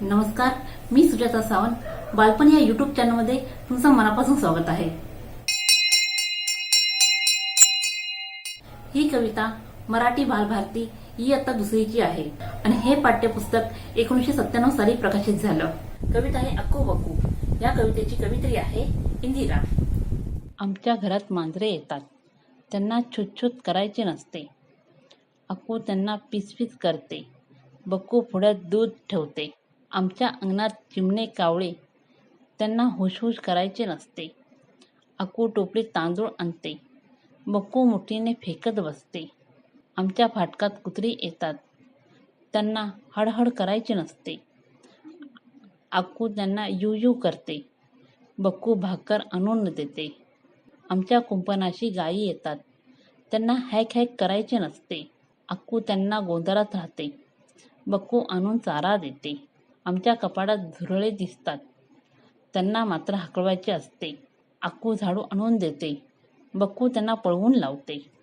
नमस्कार मी सुजाता सावंत. बालपण या युट्यूब चॅनलमध्ये तुमचं मनापासून स्वागत आहे. ही कविता मराठी बालभारती इयत्ता दुसरीची आहे आणि हे पाठ्यपुस्तक एकोणीशे सत्त्याण्णव साली प्रकाशित झालं. कविता आहे अक्कू बक्कू. या कवितेची कवित्री आहे इंदिरा. आमच्या घरात मांजरे येतात. त्यांना छुतछुत करायचे नसते. अक्कू त्यांना पिसपिस करते. बक्कू पुढ्यात दूध ठेवते. आमच्या अंगणात चिमणे कावळे. त्यांना हुशहुश करायचे नसते. अक्कू टोपलीत तांदूळ आणते. बक्कू मुठीने फेकत बसते. आमच्या फाटकात कुत्री येतात. त्यांना हडहड करायचे नसते. अक्कू त्यांना यू यू करते. बक्कू भाकर आणून देते. आमच्या कुंपणाशी गायी येतात. त्यांना हॅक हॅक करायचे नसते. अक्कू त्यांना गोंधळात राहते. बक्कू आणून चारा देते. आमच्या कपाडात झुरळे दिसतात. त्यांना मात्र हकलवायचे असते. आक्कू झाडू आणून देते. बक्कू त्यांना पळवून लावते.